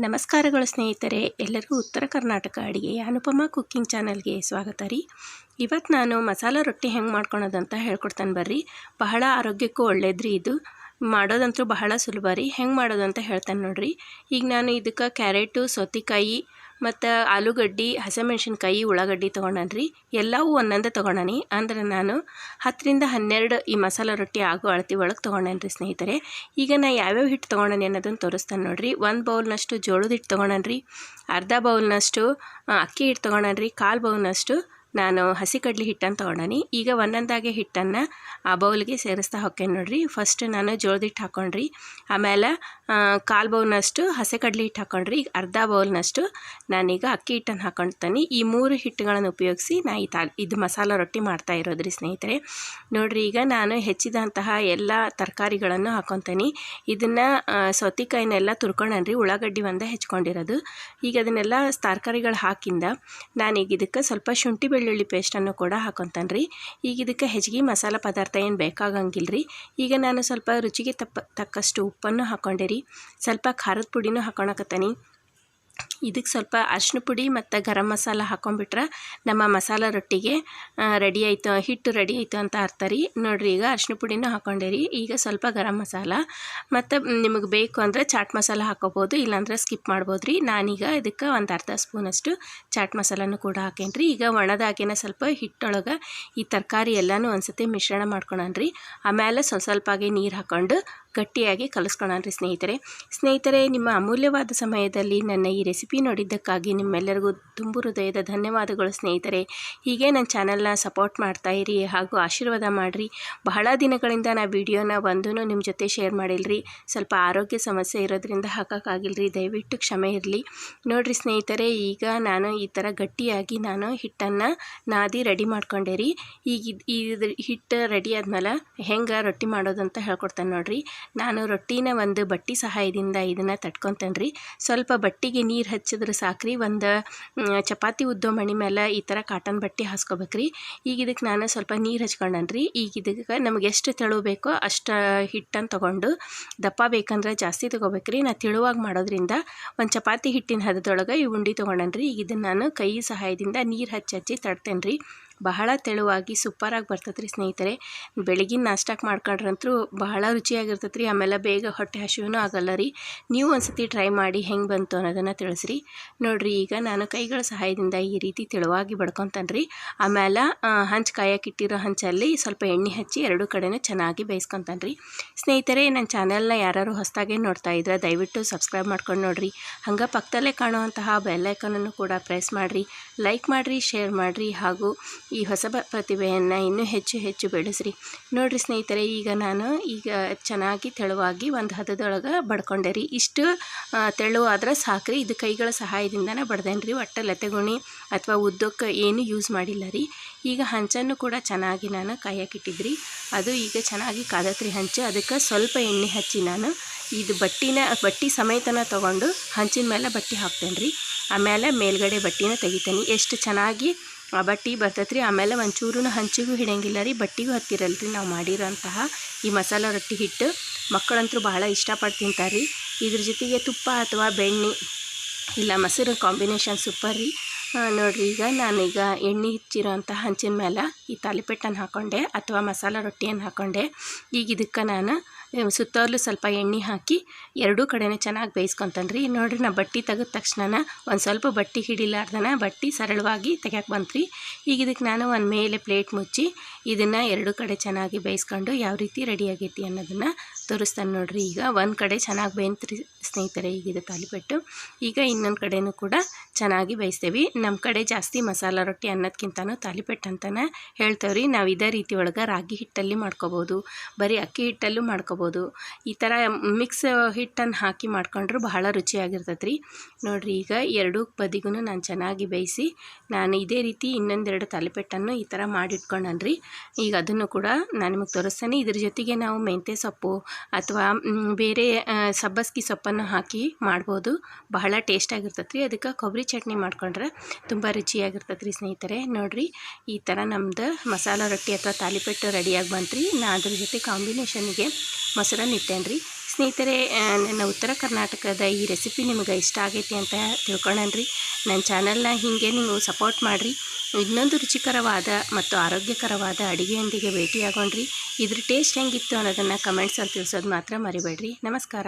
ನಮಸ್ಕಾರಗಳು ಸ್ನೇಹಿತರೆ, ಎಲ್ಲರಿಗೂ ಉತ್ತರ ಕರ್ನಾಟಕ ಅಡುಗೆ ಅನುಪಮ ಕುಕ್ಕಿಂಗ್ ಚಾನಲ್ಗೆ ಸ್ವಾಗತ ರೀ. ಇವತ್ತು ನಾನು ಮಸಾಲ ರೊಟ್ಟಿ ಹೆಂಗೆ ಮಾಡ್ಕೊಳೋದಂತ ಹೇಳ್ಕೊಡ್ತಾನೆ ಬರ್ರಿ. ಬಹಳ ಆರೋಗ್ಯಕ್ಕೂ ಒಳ್ಳೇದ್ರಿ ಇದು. ಮಾಡೋದಂತೂ ಬಹಳ ಸುಲಭ ರೀ. ಹೆಂಗೆ ಮಾಡೋದಂತ ಹೇಳ್ತಾನೆ ನೋಡ್ರಿ. ಈಗ ನಾನು ಇದಕ್ಕೆ ಕ್ಯಾರೆಟು, ಸೌತೆಕಾಯಿ ಮತ್ತು ಆಲೂಗಡ್ಡೆ, ಹಸಿಮೆಣ್ಸಿನ್ಕಾಯಿ, ಉಳ್ಳಾಗಡ್ಡಿ ರೀ ಎಲ್ಲವೂ ಒಂದೊಂದೇ ತೊಗೊಂಡಾನಿ. ಅಂದ್ರೆ ನಾನು ಹತ್ತರಿಂದ ಹನ್ನೆರಡು ಈ ಮಸಾಲೆ ರೊಟ್ಟಿ ಆಗೋ ಅಳತಿ ಒಳಗೆ ತೊಗೊಂಡೇನ್ರಿ ಸ್ನೇಹಿತರೆ. ಈಗ ನಾ ಯಾವ್ಯಾವ ಹಿಟ್ಟು ತೊಗೊಂಡಾನಿ ಅನ್ನೋದನ್ನು ತೋರಿಸ್ತಾನೆ ನೋಡಿರಿ. ಒಂದು ಬೌಲ್ನಷ್ಟು ಜೋಳದ ಹಿಟ್ಟು ತೊಗೊಂಡನ್ರಿ. ಅರ್ಧ ಬೌಲ್ನಷ್ಟು ಅಕ್ಕಿ ಹಿಟ್ಟು ತೊಗೊಂಡನ್ರಿ. ಕಾಲು ಬೌಲ್ನಷ್ಟು ನಾನು ಹಸಿ ಕಡ್ಲೆ ಹಿಟ್ಟನ್ನು ತಗೊಂಡನಿ. ಈಗ ಒಂದೊಂದಾಗೆ ಹಿಟ್ಟನ್ನು ಆ ಬೌಲ್ಗೆ ಸೇರಿಸ್ತಾ ಹೊಕ್ಕೇನೆ ನೋಡಿರಿ. ಫಸ್ಟ್ ನಾನು ಜೋಳದ ಹಿಟ್ಟು ಹಾಕೊಂಡ್ರಿ. ಆಮೇಲೆ ಕಾಲು ಬೌಲ್ನಷ್ಟು ಹಸಿ ಕಡ್ಲೆ ಹಿಟ್ಟು ಹಾಕ್ಕೊಂಡ್ರಿ ಈಗ ಅರ್ಧ ಬೌಲ್ನಷ್ಟು ನಾನೀಗ ಅಕ್ಕಿ ಹಿಟ್ಟನ್ನು ಹಾಕ್ಕೊಳ್ತೀನಿ ಈ ಮೂರು ಹಿಟ್ಟುಗಳನ್ನು ಉಪಯೋಗಿಸಿ ನಾ ಈ ತಾ, ಇದು ಮಸಾಲ ರೊಟ್ಟಿ ಮಾಡ್ತಾ ಇರೋದ್ರಿ ಸ್ನೇಹಿತರೆ. ನೋಡಿರಿ, ಈಗ ನಾನು ಹೆಚ್ಚಿದಂತಹ ಎಲ್ಲ ತರಕಾರಿಗಳನ್ನು ಹಾಕ್ಕೊತೀನಿ ಇದನ್ನು ಸೌತೆಕಾಯಿನೆಲ್ಲ ತುರ್ಕೊಂಡನ್ರಿ. ಉಳ್ಳಾಗಡ್ಡಿ ಒಂದೇ ಹೆಚ್ಕೊಂಡಿರೋದು. ಈಗ ಅದನ್ನೆಲ್ಲ ತರಕಾರಿಗಳು ಹಾಕಿಂದ ನಾನೀಗ ಇದಕ್ಕೆ ಸ್ವಲ್ಪ ಶುಂಠಿ ಬೆಳ್ಳುಳ್ಳಿ ಪೇಸ್ಟನ್ನು ಕೂಡ ಹಾಕೊತಾನೆ ರೀ ಈಗ ಇದಕ್ಕೆ ಹೆಚ್ಚಿಗೆ ಮಸಾಲ ಪದಾರ್ಥ ಏನು ಬೇಕಾಗಂಗಿಲ್ಲ ರೀ ಈಗ ನಾನು ಸ್ವಲ್ಪ ರುಚಿಗೆ ತಪ್ಪ ತಕ್ಕಷ್ಟು ಉಪ್ಪನ್ನು ಹಾಕೊಂಡೆ ರೀ ಸ್ವಲ್ಪ ಖಾರದ ಪುಡಿನೂ ಹಾಕೊಳಕತ್ತೀನಿ ಇದಕ್ಕೆ ಸ್ವಲ್ಪ ಅರಿಶಿನ ಪುಡಿ ಮತ್ತು ಗರಂ ಮಸಾಲ ಹಾಕೊಂಡ್ಬಿಟ್ರೆ ನಮ್ಮ ಮಸಾಲ ರೊಟ್ಟಿಗೆ ರೆಡಿ ಆಯಿತು, ಹಿಟ್ಟು ರೆಡಿ ಆಯಿತು ಅಂತ ಅರ್ಥ ರೀ. ನೋಡ್ರಿ, ಈಗ ಅರಿಶಿನ ಪುಡಿನೂ ಹಾಕೊಂಡಿರಿ ಈಗ ಸ್ವಲ್ಪ ಗರಂ ಮಸಾಲ ಮತ್ತು ನಿಮಗೆ ಬೇಕು ಅಂದರೆ ಚಾಟ್ ಮಸಾಲ ಹಾಕೋಬೋದು, ಇಲ್ಲಾಂದ್ರೆ ಸ್ಕಿಪ್ ಮಾಡ್ಬೋದು ರೀ. ನಾನೀಗ ಇದಕ್ಕೆ ಒಂದು ಅರ್ಧ ಸ್ಪೂನಷ್ಟು ಚಾಟ್ ಮಸಾಲನೂ ಕೂಡ ಹಾಕೇನಿ ಈಗ ಒಣದಾಗೇನೆ ಸ್ವಲ್ಪ ಹಿಟ್ಟೊಳಗೆ ಈ ತರಕಾರಿ ಎಲ್ಲನೂ ಒಂದ್ಸತಿ ಮಿಶ್ರಣ ಮಾಡ್ಕೊಳನ್ರಿ ಆಮೇಲೆ ಸ್ವಲ್ಪ ಸ್ವಲ್ಪಾಗಿ ನೀರು ಹಾಕ್ಕೊಂಡು ಗಟ್ಟಿಯಾಗಿ ಕಲಿಸ್ಕೊಳನ್ರಿ ಸ್ನೇಹಿತರೆ. ಸ್ನೇಹಿತರೆ, ನಿಮ್ಮ ಅಮೂಲ್ಯವಾದ ಸಮಯದಲ್ಲಿ ನನ್ನ ಈ ರೆಸಿಪಿ ನೋಡಿದ್ದಕ್ಕಾಗಿ ನಿಮ್ಮೆಲ್ಲರಿಗೂ ತುಂಬು ಹೃದಯದ ಧನ್ಯವಾದಗಳು ಸ್ನೇಹಿತರೆ. ಹೀಗೆ ನನ್ನ ಚಾನಲ್ನ ಸಪೋರ್ಟ್ ಮಾಡ್ತಾ ಇರಿ ಹಾಗೂ ಆಶೀರ್ವಾದ ಮಾಡಿರಿ. ಬಹಳ ದಿನಗಳಿಂದ ನಾ ವಿಡಿಯೋನ ಒಂದೂ ನಿಮ್ಮ ಜೊತೆ ಶೇರ್ ಮಾಡಿಲ್ರಿ. ಸ್ವಲ್ಪ ಆರೋಗ್ಯ ಸಮಸ್ಯೆ ಇರೋದ್ರಿಂದ ಹಾಕೋಕ್ಕಾಗಿಲ್ರಿ. ದಯವಿಟ್ಟು ಕ್ಷಮೆ ಇರಲಿ. ನೋಡಿರಿ ಸ್ನೇಹಿತರೆ, ಈಗ ನಾನು ಈ ಥರ ಗಟ್ಟಿಯಾಗಿ ನಾನು ಹಿಟ್ಟನ್ನು ನಾದಿ ರೆಡಿ ಮಾಡ್ಕೊಂಡೆ ರೀ. ಈಗ ಇದು ಹಿಟ್ಟು ರೆಡಿ ಆದ್ಮೇಲೆ ಹೆಂಗೆ ರೊಟ್ಟಿ ಮಾಡೋದು ಅಂತ ಹೇಳ್ಕೊಡ್ತೇನೆ ನೋಡಿರಿ. ನಾನು ರೊಟ್ಟಿನ ಒಂದು ಬಟ್ಟಿ ಸಹಾಯದಿಂದ ಇದನ್ನು ತಟ್ಕೊತೇನೆ ರೀ ಸ್ವಲ್ಪ ಬಟ್ಟಿಗೆ ನೀರು ಹಚ್ಚಿದ್ರೆ ಸಾಕ್ರಿ. ಒಂದು ಚಪಾತಿ ಉದ್ದೋ ಮಣಿ ಮೇಲೆ ಈ ಥರ ಕಾಟನ್ ಬಟ್ಟೆ ಹಾಸ್ಕೋಬೇಕ್ರಿ. ಈಗ ಇದಕ್ಕೆ ನಾನು ಸ್ವಲ್ಪ ನೀರು ಹಚ್ಕೊಂಡನ್ರಿ. ಈಗ ಇದಕ್ಕೆ ನಮ್ಗೆ ಎಷ್ಟು ತೆಳು ಬೇಕೋ ಅಷ್ಟು ಹಿಟ್ಟನ್ನು ತೊಗೊಂಡು ದಪ್ಪ ಬೇಕಂದ್ರೆ ಜಾಸ್ತಿ ತೊಗೋಬೇಕ್ರಿ. ನಾ ತೆಳುವಾಗಿ ಮಾಡೋದ್ರಿಂದ ಒಂದು ಚಪಾತಿ ಹಿಟ್ಟಿನ ಹದದೊಳಗೆ ಈ ಉಂಡೆ ತೊಗೊಂಡನ್ರಿ. ಈಗ ಇದನ್ನು ನಾನು ಕೈ ಸಹಾಯದಿಂದ ನೀರು ಹಚ್ಚಿ ಹಚ್ಚಿ ತಡ್ತೇನೆ ರೀ ಬಹಳ ತೆಳುವಾಗಿ ಸೂಪರಾಗಿ ಬರ್ತದೆ ಸ್ನೇಹಿತರೆ. ಬೆಳಗಿನ ನಾಷ್ಟಕ್ಕೆ ಮಾಡ್ಕೊಂಡ್ರಂತೂ ಬಹಳ ರುಚಿಯಾಗಿರ್ತೈತೆ ರೀ ಆಮೇಲೆ ಬೇಗ ಹೊಟ್ಟೆ ಹಸಿವೂ ಆಗಲ್ಲ ರೀ. ನೀವು ಒಂದ್ಸತಿ ಟ್ರೈ ಮಾಡಿ ಹೆಂಗೆ ಬಂತು ಅನ್ನೋದನ್ನು ತಿಳಿಸ್ರಿ. ನೋಡಿರಿ, ಈಗ ನಾನು ಕೈಗಳ ಸಹಾಯದಿಂದ ಈ ರೀತಿ ತೆಳುವಾಗಿ ಬಡ್ಕೊತಾನೆ ರೀ ಆಮೇಲೆ ಹಂಚು ಕಾಯಕ್ಕಿಟ್ಟಿರೋ ಹಂಚಲ್ಲಿ ಸ್ವಲ್ಪ ಎಣ್ಣೆ ಹಚ್ಚಿ ಎರಡು ಕಡೆನೂ ಚೆನ್ನಾಗಿ ಬೇಯಿಸ್ಕೊತಾನೆ ರೀ ಸ್ನೇಹಿತರೆ ನನ್ನ ಚಾನೆಲ್ನ ಯಾರು ಹೊಸದಾಗೆ ನೋಡ್ತಾ ಇದ್ರೆ ದಯವಿಟ್ಟು ಸಬ್ಸ್ಕ್ರೈಬ್ ಮಾಡ್ಕೊಂಡು ನೋಡಿರಿ. ಹಂಗೆ ಪಕ್ಕದಲ್ಲೇ ಕಾಣುವಂತಹ ಬೆಲ್ಲೈಕನನ್ನು ಕೂಡ ಪ್ರೆಸ್ ಮಾಡಿರಿ. ಲೈಕ್ ಮಾಡಿರಿ ಶೇರ್ ಮಾಡಿರಿ ಹಾಗೂ ಈ ಹೊಸ ಪ್ರತಿಭೆಯನ್ನು ಇನ್ನೂ ಹೆಚ್ಚು ಹೆಚ್ಚು ಬೆಳೆಸ್ರಿ. ನೋಡಿರಿ ಸ್ನೇಹಿತರೆ, ಈಗ ನಾನು ಈಗ ಚೆನ್ನಾಗಿ ತೆಳುವಾಗಿ ಒಂದು ಹದದೊಳಗೆ ಬಡ್ಕೊಂಡೆ ರೀ. ಇಷ್ಟು ತೆಳುವಾದ್ರೆ ಸಾಕ್ರಿ. ಇದು ಕೈಗಳ ಸಹಾಯದಿಂದನೇ ಬಡ್ದೇನೆ ರೀ. ಒಟ್ಟು ಲತೆಗುಣಿ ಅಥವಾ ಉದ್ದಕ್ಕೆ ಏನು ಯೂಸ್ ಮಾಡಿಲ್ಲ ರೀ. ಈಗ ಹಂಚನ್ನು ಕೂಡ ಚೆನ್ನಾಗಿ ನಾನು ಕಾಯಕ್ಕಿಟ್ಟಿದ್ರಿ ಅದು ಈಗ ಚೆನ್ನಾಗಿ ಕಾದತ್ರಿ ಹಂಚು. ಅದಕ್ಕೆ ಸ್ವಲ್ಪ ಎಣ್ಣೆ ಹಚ್ಚಿ ನಾನು ಇದು ಬಟ್ಟಿನ, ಬಟ್ಟಿ ಸಮೇತನ ತೊಗೊಂಡು ಹಂಚಿನ ಮೇಲೆ ಬಟ್ಟೆ ಹಾಕ್ತೇನೆ ರೀ ಆಮೇಲೆ ಮೇಲ್ಗಡೆ ಬಟ್ಟಿನ ತೆಗಿತೇನೆ. ಎಷ್ಟು ಚೆನ್ನಾಗಿ ಆ ಬಟ್ಟೆ ಬರ್ತೈತೆ ರೀ ಆಮೇಲೆ ಒಂಚೂರು ಹಂಚಿಗೂ ಹಿಡಿಯಂಗಿಲ್ಲ ರೀ. ಬಟ್ಟೆಗೂ ಹತ್ತಿರಲ್ಲ ರೀ ನಾವು ಮಾಡಿರೋಂತಹ ಈ ಮಸಾಲೆ ರೊಟ್ಟಿ ಹಿಟ್ಟು. ಮಕ್ಕಳಂತೂ ಬಹಳ ಇಷ್ಟಪಟ್ಟು ತಿಂತಾರೆ ರೀ. ಇದ್ರ ಜೊತೆಗೆ ತುಪ್ಪ ಅಥವಾ ಬೆಣ್ಣೆ ಇಲ್ಲ ಮೊಸರು ಕಾಂಬಿನೇಷನ್ ಸೂಪರ್ ರೀ. ನೋಡಿರಿ ಈಗ ನಾನೀಗ ಎಣ್ಣೆ ಹಚ್ಚಿರೋ ಅಂಥ ಹಂಚಿನ ಮೇಲೆ ಈ ತಾಲಿಪೆಟ್ಟನ್ನು ಹಾಕ್ಕೊಂಡೆ ಅಥವಾ ಮಸಾಲ ರೊಟ್ಟಿಯನ್ನು ಹಾಕ್ಕೊಂಡೆ ಈಗ ಇದಕ್ಕೆ ನಾನು ಸುತ್ತಲೂ ಸ್ವಲ್ಪ ಎಣ್ಣೆ ಹಾಕಿ ಎರಡೂ ಕಡೆನೂ ಚೆನ್ನಾಗಿ ಬೇಯಿಸ್ಕೊತಾನೆ ರೀ ನೋಡ್ರಿ ನಾ ಬಟ್ಟೆ ತೆಗೆದ ತಕ್ಷಣ ಒಂದು ಸ್ವಲ್ಪ ಬಟ್ಟೆ ಹಿಡಿಲಾರ್ದನ ಬಟ್ಟೆ ಸರಳವಾಗಿ ತೆಗ್ಯಾಕೆ ಬಂತ್ರಿ. ಈಗ ಇದಕ್ಕೆ ನಾನು ಒಂದು ಮೇಲೆ ಪ್ಲೇಟ್ ಮುಚ್ಚಿ ಇದನ್ನು ಎರಡು ಕಡೆ ಚೆನ್ನಾಗಿ ಬೇಯಿಸ್ಕೊಂಡು ಯಾವ ರೀತಿ ರೆಡಿ ಆಗೈತಿ ಅನ್ನೋದನ್ನು ತೋರಿಸ್ತಾನೆ ನೋಡ್ರಿ. ಈಗ ಒಂದು ಕಡೆ ಚೆನ್ನಾಗಿ ಬೇಯ್ತ್ರಿ ಸ್ನೇಹಿತರೆ, ಈಗ ಇದು ತಾಲಿಪೆಟ್ಟು. ಈಗ ಇನ್ನೊಂದು ಕಡೆನೂ ಕೂಡ ಚೆನ್ನಾಗಿ ಬೇಯಿಸ್ತೇವೆ. ನಮ್ಮ ಕಡೆ ಜಾಸ್ತಿ ಮಸಾಲ ರೊಟ್ಟಿ ಅನ್ನೋದ್ಕಿಂತನೂ ತಾಲಿಪೆಟ್ಟು ಅಂತಲೇ ಹೇಳ್ತೇವೆ ರೀ ನಾವು ಇದೇ ರೀತಿ ಒಳಗೆ ರಾಗಿ ಹಿಟ್ಟಲ್ಲಿ ಮಾಡ್ಕೋಬೋದು, ಬರೀ ಅಕ್ಕಿ ಹಿಟ್ಟಲ್ಲೂ ಮಾಡ್ಕೋಬೋದು. ಈ ಥರ ಮಿಕ್ಸ್ ಹಿಟ್ಟನ್ನು ಹಾಕಿ ಮಾಡ್ಕೊಂಡ್ರೂ ಬಹಳ ರುಚಿಯಾಗಿರ್ತೈತೆ ರೀ ನೋಡಿರಿ, ಈಗ ಎರಡೂ ಬದಿಗೂ ನಾನು ಚೆನ್ನಾಗಿ ಬೇಯಿಸಿ, ನಾನು ಇದೇ ರೀತಿ ಇನ್ನೊಂದೆರಡು ತಾಲಿಪೆಟ್ಟನ್ನು ಈ ಥರ ಮಾಡಿಟ್ಕೊಂಡನ್ರಿ. ಈಗ ಅದನ್ನು ಕೂಡ ನಾನು ನಿಮಗೆ ತೋರಿಸ್ತೇನೆ. ಇದ್ರ ಜೊತೆಗೆ ನಾವು ಮೆಂತ್ಯೆ ಸೊಪ್ಪು ಅಥವಾ ಬೇರೆ ಸಬ್ಬಸ್ಗೆ ಸೊಪ್ಪನ್ನು ಹಾಕಿ ಮಾಡ್ಬೋದು. ಬಹಳ ಟೇಸ್ಟಾಗಿರ್ತೈತೆ ರೀ ಅದಕ್ಕೆ ಕೊಬ್ಬರಿ ಚಟ್ನಿ ಮಾಡ್ಕೊಂಡ್ರೆ ತುಂಬ ರುಚಿಯಾಗಿರ್ತೈತೆ ರೀ ಸ್ನೇಹಿತರೆ. ನೋಡಿರಿ, ಈ ಥರ ನಮ್ದು ಮಸಾಲ ರೊಟ್ಟಿ ಅಥವಾ ತಾಲಿಪೆಟ್ಟು ರೆಡಿಯಾಗಿ ಬಂತು ರೀ ನಾ ಅದ್ರ ಜೊತೆ ಕಾಂಬಿನೇಷನ್ಗೆ ಮೊಸರನ್ನ ಇಟ್ಟೇನೆ ರೀ ಸ್ನೇಹಿತರೆ ನನ್ನ ಉತ್ತರ ಕರ್ನಾಟಕದ ಈ ರೆಸಿಪಿ ನಿಮಗೆ ಇಷ್ಟ ಆಗೈತಿ ಅಂತ ತಿಳ್ಕೊಳ್ಳೋಣ್ರಿ ನನ್ನ ಚಾನಲ್ನ ಹೀಗೆ ನೀವು ಸಪೋರ್ಟ್ ಮಾಡಿರಿ. ಇನ್ನೊಂದು ರುಚಿಕರವಾದ ಮತ್ತು ಆರೋಗ್ಯಕರವಾದ ಅಡುಗೆಯೊಂದಿಗೆ ಭೇಟಿಯಾಗೋಣ್ರಿ. ಇದ್ರ ಟೇಸ್ಟ್ ಹೆಂಗಿತ್ತು ಅನ್ನೋದನ್ನು ಕಮೆಂಟ್ಸಲ್ಲಿ ತಿಳಿಸೋದು ಮಾತ್ರ ಮರಿಬೇಡ್ರಿ. ನಮಸ್ಕಾರ.